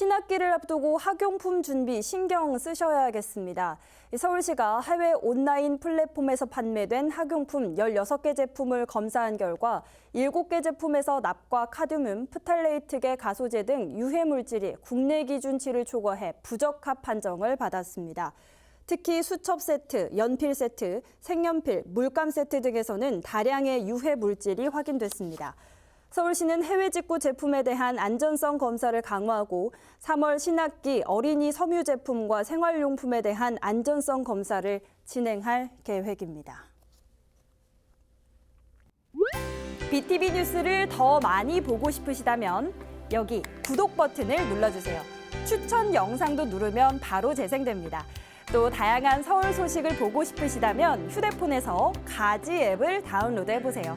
신학기를 앞두고 학용품 준비 신경 쓰셔야겠습니다. 이 서울시가 해외 온라인 플랫폼에서 판매된 학용품 16개 제품을 검사한 결과 7개 제품에서 납과 카드뮴, 프탈레이트계 가소제 등 유해 물질이 국내 기준치를 초과해 부적합 판정을 받았습니다. 특히 수첩 세트, 연필 세트, 색연필, 물감 세트 등에서는 다량의 유해 물질이 확인됐습니다. 서울시는 해외 직구 제품에 대한 안전성 검사를 강화하고 3월 신학기 어린이 섬유 제품과 생활용품에 대한 안전성 검사를 진행할 계획입니다. BTV 뉴스를 더 많이 보고 싶으시다면 여기 구독 버튼을 눌러주세요. 추천 영상도 누르면 바로 재생됩니다. 또 다양한 서울 소식을 보고 싶으시다면 휴대폰에서 가지 앱을 다운로드 해 보세요.